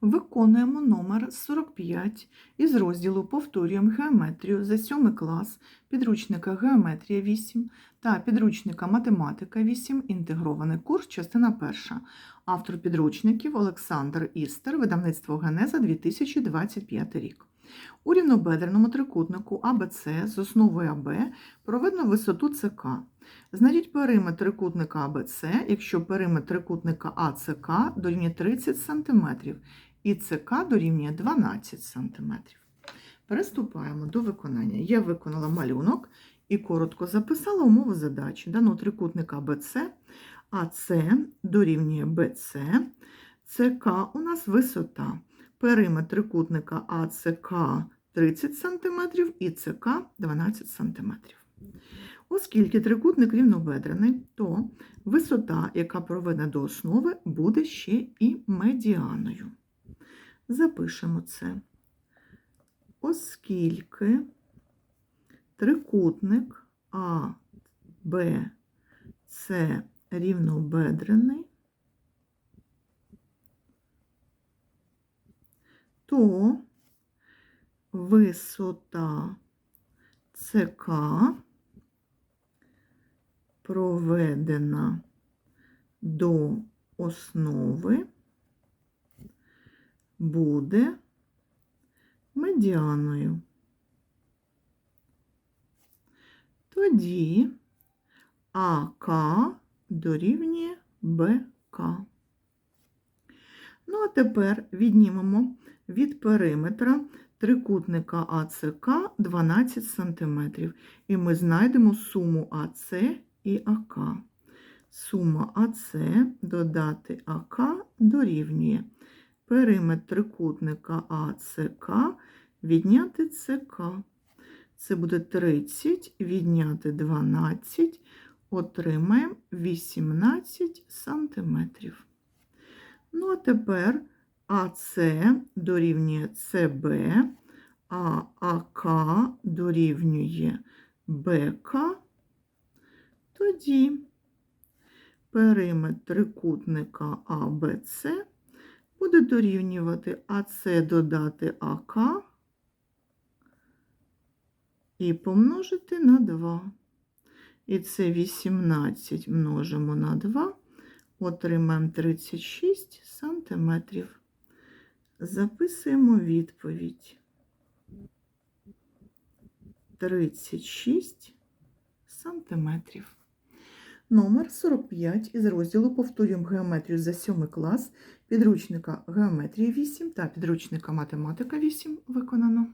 Виконуємо номер 45 із розділу Повторюємо геометрію за 7 клас підручника Геометрія 8 та підручника Математика 8. Інтегрований курс, частина 1. Автор підручників Олександр Істер, видавництво Генеза 2025 рік. У рівнобедреному трикутнику АБЦ з основою АБ проведено висоту ЦК. Знайдіть периметр трикутника АБЦ, якщо периметр трикутника АЦК дорівнює 30 см і ЦК дорівнює 12 см. Переступаємо до виконання. Я виконала малюнок і коротко записала умови задачі. Дано трикутника АБЦ, АЦ дорівнює БЦ, ЦК у нас висота. Периметр трикутника АЦК 30 см і ЦК 12 см. Оскільки трикутник рівнобедрений, то висота, яка проведена до основи, буде ще і медіаною. Запишемо це. Оскільки трикутник А, Б, С рівнобедрений, то висота ЦК проведена до основи буде медіаною. Тоді АК дорівнює БК. Ну, а тепер віднімемо від периметра трикутника АЦК 12 см. І ми знайдемо суму АЦ і АК. Сума АЦ додати АК дорівнює периметр трикутника АЦК відняти ЦК. Це буде 30 відняти 12, отримаємо 18 сантиметрів. Ну, а тепер АС дорівнює СБ, а АК дорівнює БК. Тоді периметр трикутника АБЦ буде дорівнювати АС додати АК і помножити на 2. І це 18 множимо на 2, отримаємо 36 сантиметрів. Записуємо відповідь. 36 сантиметрів. Номер 45 із розділу Повторюємо геометрію за 7 клас підручника Геометрія 8 та підручника Математика 8 виконано.